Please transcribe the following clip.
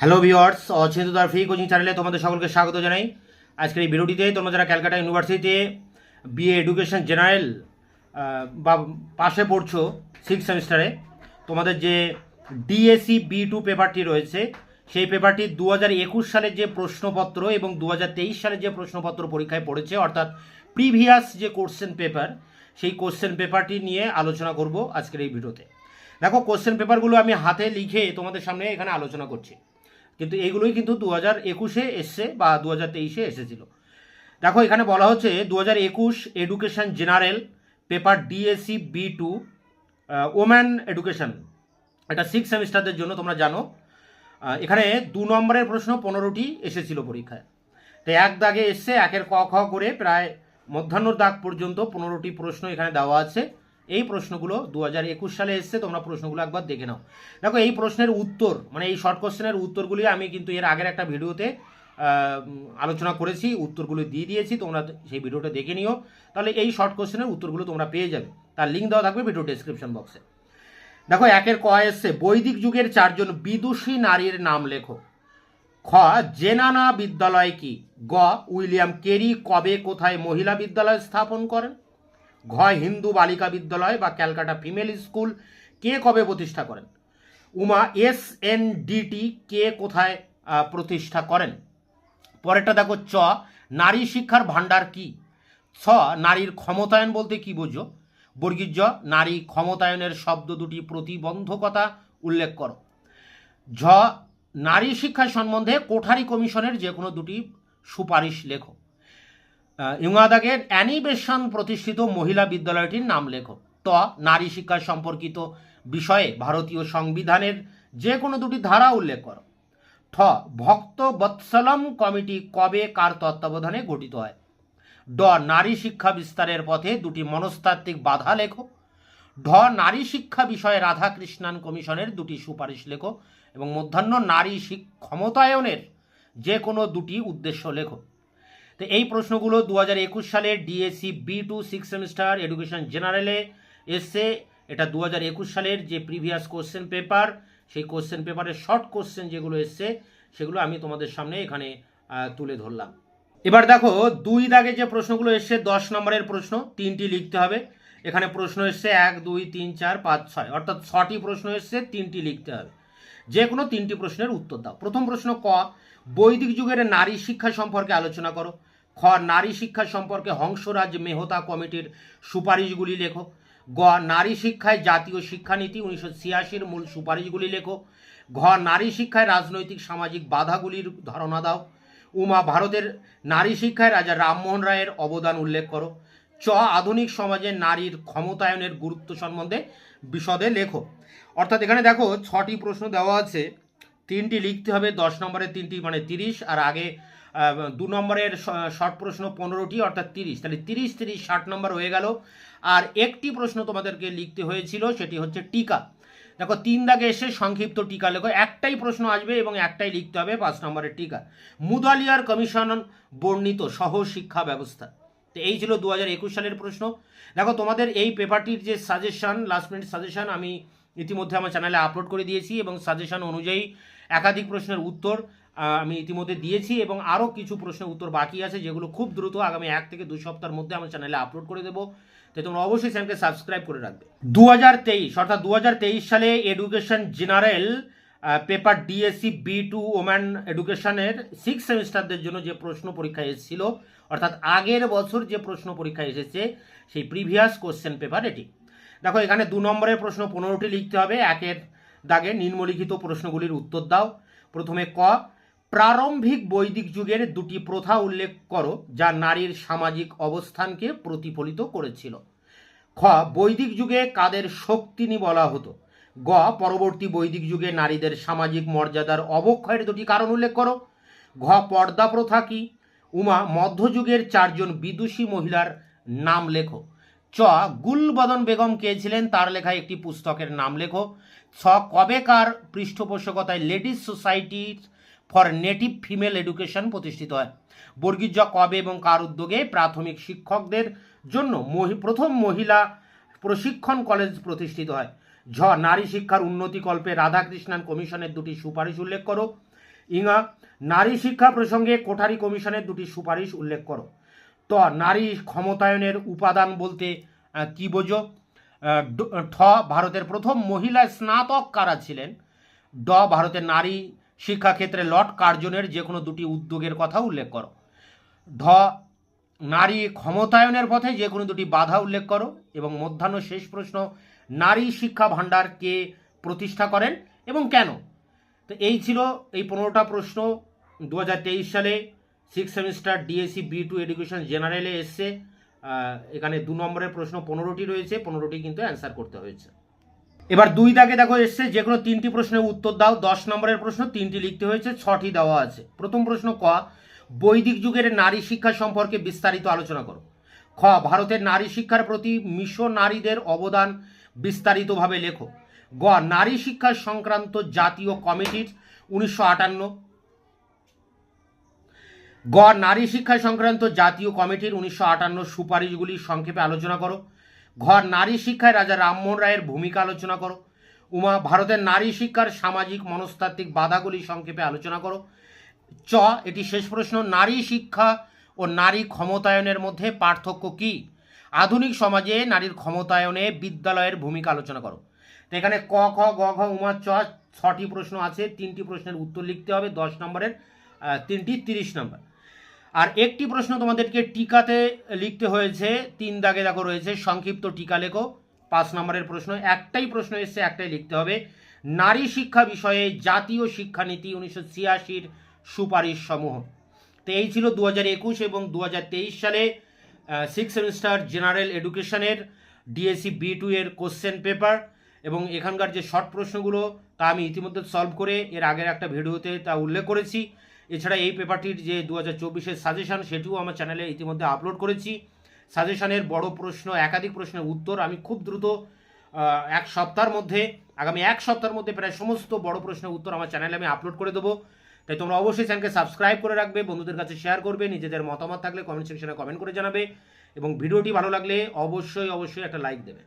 Hello viewers অচিন্তদার free coaching চ্যানেলে তোমাদের সকলকে স্বাগত জানাই। আজকের এই ভিডিওটিতে তোমরা যারা ক্যালকাটা ইউনিভার্সিটিতে বিএ এডুকেশন জেনারেল বা পাশে পড়ছো সিক্স সেমিস্টারে তোমাদের যে ডিএসসি বি টু পেপারটি রয়েছে, সেই পেপারটি দু হাজার একুশ সালের যে প্রশ্নপত্র এবং দু হাজার তেইশ সালের যে প্রশ্নপত্র পরীক্ষায় পড়েছে, অর্থাৎ প্রিভিয়াস যে কোশ্চেন পেপার সেই কোশ্চেন পেপারটি নিয়ে আলোচনা করব আজকের এই ভিডিওতে দেখো কোশ্চেন পেপারগুলো আমি হাতে লিখে তোমাদের সামনে এখানে আলোচনা করছি। কিন্তু এইগুলোই কিন্তু দু হাজার একুশে এসছে বা দু হাজার তেইশে এসেছিল। দেখো, এখানে বলা হচ্ছে দু হাজার একুশ education general paper DSC B two woman education এটা সিক্স সেমিস্টারদের জন্য তোমরা জানো। এখানে দু নম্বরের প্রশ্ন পনেরোটি এসেছিল পরীক্ষায়। তো এক দাগে এসছে, একের ক খ করে প্রায় মধ্যাহ্ন দাগ পর্যন্ত পনেরোটি প্রশ্ন এখানে দেওয়া আছে। এই প্রশ্নগুলো দু হাজার একুশ সালে এসছে, তোমরা প্রশ্নগুলো একবার দেখে নাও। দেখো, এই প্রশ্নের উত্তর মানে এই শর্ট কোশ্চেনের উত্তরগুলি আমি কিন্তু এর আগের একটা ভিডিওতে আলোচনা করেছি, উত্তরগুলো দিয়ে দিয়েছি, তোমরা সেই ভিডিওটা দেখে নিও। তাহলে এই শর্ট কোশ্চেনের উত্তরগুলো তোমরা পেয়ে যাবে। তার লিঙ্ক দেওয়া থাকবে ভিডিও ডেসক্রিপশন বক্সে দেখো, একের ক এসছে, বৈদিক যুগের চারজন বিদুষী নারীর নাম লেখো। খ, জেনানা বিদ্যালয় কি? গ, উইলিয়াম কেরি কবে কোথায় মহিলা বিদ্যালয় স্থাপন করেন? ঘ হিন্দু বালিকা বিদ্যালয় বা ক্যালকাটা ফিমেল স্কুল কে কবে প্রতিষ্ঠা করেন? উমা, এস এন ডিটি কে কোথায় প্রতিষ্ঠা করেন? পরেরটা দেখো, চ, নারী শিক্ষার ভাণ্ডার কি? ছ, নারীর ক্ষমতায়ন বলতে কি বোঝো? বর্গীর জ, নারী ক্ষমতায়নের শব্দ দুটি প্রতিবন্ধকতা উল্লেখ করো। ঝ, নারী শিক্ষা সম্বন্ধে কোঠারি কমিশনের যে কোনো দুটি সুপারিশ লেখো। ইংরাদাগের অ্যানিবেশন প্রতিষ্ঠিত মহিলা বিদ্যালয়টির নাম লেখো। ট নারী শিক্ষা সম্পর্কিত বিষয়ে ভারতীয় সংবিধানের যে কোনো দুটি ধারা উল্লেখ করো। ঠ, ভক্ত বৎসলম কমিটি কবে কার তত্ত্বাবধানে গঠিত হয়? ড, নারী শিক্ষা বিস্তারের পথে দুটি মনস্তাত্ত্বিক বাধা লেখো। ঢ, নারী শিক্ষা বিষয়ে রাধাকৃষ্ণান কমিশনের দুটি সুপারিশ লেখো এবং মধ্যাহ্ন নারী ক্ষমতায়নের যে কোনো দুটি উদ্দেশ্য লেখো। তো এই প্রশ্নগুলো দু হাজার একুশ সালের DSC B two six semester education জেনারেলে এসছে। এটা দু হাজার একুশ সালের যে প্রিভিয়াস কোশ্চেন পেপার সেই কোশ্চেন পেপারের শর্ট কোশ্চেন যেগুলো এসছে, সেগুলো আমি তোমাদের সামনে এখানে তুলে ধরলাম। এবার দেখো, দুই দাগে যে প্রশ্নগুলো এসছে, দশ নম্বরের প্রশ্ন, তিনটি লিখতে হবে। এখানে প্রশ্ন এসছে এক, দুই, তিন, চার, পাঁচ, ছয়। অর্থাৎ ছটি প্রশ্ন এসছে, তিনটি লিখতে হবে। যে কোনো তিনটি প্রশ্নের উত্তর দাও। প্রথম প্রশ্ন ক, বৈদিক যুগের নারী শিক্ষা সম্পর্কে আলোচনা করো। খ, নারী শিক্ষা সম্পর্কে হংসরাজ মেহতা কমিটির সুপারিশগুলি লেখো। গ, নারী শিক্ষায় জাতীয় শিক্ষানীতি, উনিশশো ছিয়াশির মূল সুপারিশগুলি লেখো। ঘ, নারী শিক্ষায় রাজনৈতিক সামাজিক বাধাগুলির ধারণা দাও। উমা, ভারতের নারী শিক্ষায় রাজা রামমোহন রায়ের অবদান উল্লেখ করো। চ, আধুনিক সমাজে নারীর ক্ষমতায়নের গুরুত্ব সম্বন্ধে বিশদে লেখো। অর্থাৎ এখানে দেখো, ছটি প্রশ্ন দেওয়া আছে। তিনটি লিখতে হবে, দশ নম্বরের তিনটি মানে তিরিশ, আর আগে দু নম্বরের শর্ট প্রশ্ন পনেরোটি, অর্থাৎ তিরিশ। তাহলে তিরিশ তিরিশ, ষাট নম্বর হয়ে গেল। আর একটি প্রশ্ন তোমাদেরকে লিখতে হয়েছিল, সেটি হচ্ছে টিকা। দেখো, তিন দাগে এসে সংক্ষিপ্ত টিকা লেখো। একটাই প্রশ্ন আসবে এবং একটাই লিখতে হবে পাঁচ নম্বরের টিকা। মুদালিয়ার কমিশন বর্ণিত সহ শিক্ষা ব্যবস্থা। তো এই ছিল দু হাজার একুশ সালের প্রশ্ন। দেখো, তোমাদের এই পেপারটির যে সাজেশন লাস্ট মিনিট সাজেশন আমি ইতিমধ্যে আমার চ্যানেলে আপলোড করে দিয়েছি এবং সাজেশন অনুযায়ী একাধিক প্রশ্নের উত্তর আমি ইতিমধ্যে দিয়েছি এবং আরও কিছু প্রশ্নের উত্তর বাকি আছে যেগুলো খুব দ্রুত আগামী এক থেকে দুই সপ্তাহের মধ্যে আমার চ্যানেলে আপলোড করে দেবো। তো তোমরা অবশ্যই চ্যানেলকে সাবস্ক্রাইব করে রাখবে। দু হাজার তেইশ, অর্থাৎ দু হাজার তেইশ সালে education general paper DSC B two woman এডুকেশনের সিক্স সেমিস্টারদের জন্য যে প্রশ্ন পরীক্ষা এসেছিল, অর্থাৎ আগের বছর যে প্রশ্ন পরীক্ষা এসেছে, সেই প্রিভিয়াস কোশ্চেন পেপার এটি দেখো, এখানে দু নম্বরের প্রশ্ন পনেরোটি লিখতে হবে। একের দাগে নিম্নলিখিত প্রশ্নগুলির উত্তর দাও। প্রথমে ক, প্রারম্ভিক বৈদিক যুগের দুটি প্রথা উল্লেখ করো, যা নারীর সামাজিক অবস্থানকে প্রতিফলিত করেছিল। খ, বৈদিক যুগে কাদের শক্তিনী বলা হতো? গ, পরবর্তী বৈদিক যুগে নারীদের সামাজিক মর্যাদার অবক্ষয়ের দুটি কারণ উল্লেখ করো। ঘ, পর্দা প্রথা কি? উমা, মধ্যযুগের চারজন বিদুষী মহিলার নাম লেখো। চ, গুলবদন বেগম কে ছিলেন? তার লেখা একটি পুস্তকের নাম লেখো। ছ, কবেকার পৃষ্ঠপোষকতায় লেডিস সোসাইটির ফর নেটিভ ফিমেল এডুকেশন প্রতিষ্ঠিত হয়। বর্গীর জ কবে এবং কার উদ্যোগে প্রাথমিক শিক্ষকদের জন্য প্রথম মহিলা প্রশিক্ষণ কলেজ প্রতিষ্ঠিত হয়। ঝ, নারী শিক্ষার উন্নতিকল্পে রাধাকৃষ্ণান কমিশনের দুটি সুপারিশ উল্লেখ করো। ইঙা, নারী শিক্ষা প্রসঙ্গে কোঠারি কমিশনের দুটি সুপারিশ উল্লেখ করো। ত নারী ক্ষমতায়নের উপাদান বলতে কি বোঝো? ঠ ভারতের প্রথম মহিলা স্নাতক কারা ছিলেন? ড ভারতের নারী শিক্ষাক্ষেত্রে লর্ড কার্জনের যে কোনো দুটি উদ্যোগের কথা উল্লেখ করো। ঢ নারী ক্ষমতায়নের পথে যে কোনো দুটি বাধা উল্লেখ করো। এবং মধ্যাহ্ন শেষ প্রশ্ন, নারী শিক্ষা ভাণ্ডার কে প্রতিষ্ঠা করেন এবং কেন? তো এই ছিল এই পনেরোটা প্রশ্ন। দু হাজার তেইশ সালে six semester DSC B two education জেনারেলে এসছে। এখানে দু নম্বরের প্রশ্ন পনেরোটি রয়েছে, পনেরোটি কিন্তু অ্যান্সার করতে হয়েছে। এবার দুই দাগে দেখো এসছে, যে কোনো তিনটি প্রশ্নের উত্তর দাও, দশ নম্বরের প্রশ্ন তিনটি লিখতে হয়েছে, ছটি দেওয়া আছে। প্রথম প্রশ্ন ক, বৈদিক যুগের নারী শিক্ষা সম্পর্কে বিস্তারিত আলোচনা করো। খ, ভারতের নারী শিক্ষার প্রতি মিশনারীদের অবদান বিস্তারিতভাবে লেখো। গ, নারী শিক্ষা সংক্রান্ত জাতীয় কমিটির উনিশশো আটান্ন গ নারী শিক্ষা সংক্রান্ত জাতীয় কমিটির উনিশশো আটান্ন সুপারিশগুলি সংক্ষেপে আলোচনা করো। ঘ নারী শিক্ষায় রাজা রামমোহন রায়ের ভূমিকা আলোচনা করো। উমা, ভারতের নারী শিক্ষার সামাজিক মনস্তাত্ত্বিক বাধাগুলি সংক্ষেপে আলোচনা করো। চ, এটি শেষ প্রশ্ন, নারী শিক্ষা ও নারী ক্ষমতায়নের মধ্যে পার্থক্য কি? আধুনিক সমাজে নারীর ক্ষমতায়নে বিদ্যালয়ের ভূমিকা আলোচনা করো। তো এখানে ক, খ, গ, ঘ, উমা, চ ছটি প্রশ্ন আছে, তিনটি প্রশ্নের উত্তর লিখতে হবে, দশ নম্বরের তিনটি তিরিশ নম্বর। আর একটি প্রশ্ন তোমাদেরকে টিকাতে লিখতে হয়েছে, তিন দাগে দেখো রয়েছে, সংক্ষিপ্ত টিকা লেখো, পাঁচ নম্বরের প্রশ্ন, একটাই প্রশ্ন এসছে, একটাই লিখতে হবে। নারী শিক্ষা বিষয়ে জাতীয় শিক্ষানীতি উনিশশো ছিয়াশির সুপারিশ সমূহ তো এই ছিল দু একুশ এবং দু হাজার তেইশ সালে সিক্স সেমিস্টার জেনারেল এডুকেশনের ডিএসসি বি টু এর কোশ্চেন পেপার এবং এখানকার যে শর্ট প্রশ্নগুলো, তা আমি ইতিমধ্যে সলভ করে এর আগের একটা ভিডিওতে তা উল্লেখ করেছি। এছাড়া এই পেপারটির যে দু হাজার চব্বিশের সাজেশন সেটিও আমার চ্যানেলে ইতিমধ্যে আপলোড করেছি। সাজেশনের বড় প্রশ্ন, একাধিক প্রশ্নের উত্তর আমি খুব দ্রুত এক সপ্তাহের মধ্যে, আগামী এক সপ্তাহের মধ্যে প্রায় সমস্ত বড় প্রশ্নের উত্তর আমার চ্যানেলে আমি আপলোড করে দেবো। তাই তোমরা অবশ্যই চ্যানেলকে সাবস্ক্রাইব করে রাখবে, বন্ধুদের কাছে শেয়ার করবে, নিজেদের মতামত থাকলে কমেন্ট সেকশনে কমেন্ট করে জানাবে। এবং ভিডিওটি ভালো লাগলে অবশ্যই অবশ্যই একটা লাইক দেবে।